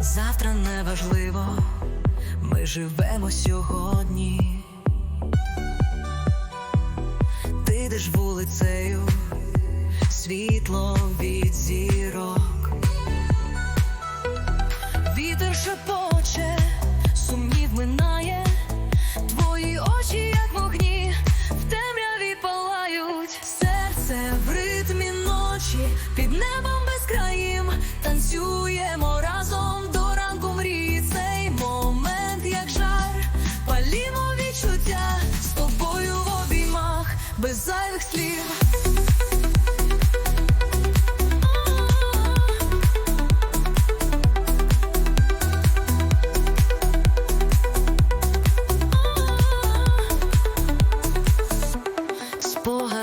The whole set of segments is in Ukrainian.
Завтра не важливо, ми живемо сьогодні. Ти йдеш вулицею, світло від зірок, вітер шепот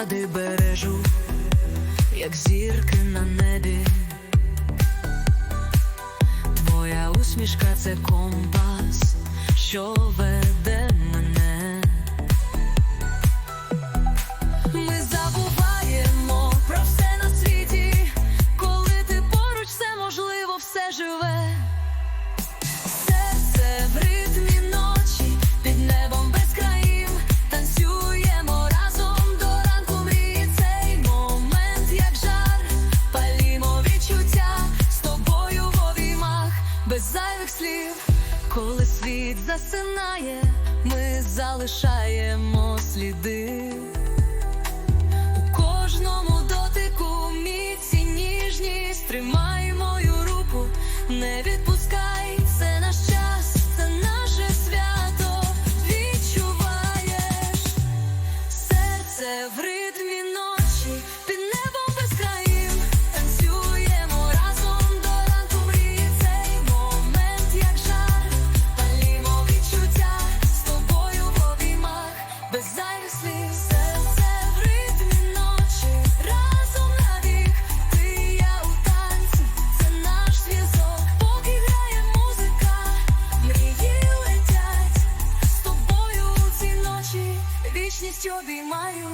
поради бережу, як зірки на небі. Твоя усмішка це компас, що зайвих слів, коли світ засинає, ми залишаємо сліди. У кожному дотику міці ніжність Тримай мою руку, не відпускай. вічність обіймаю.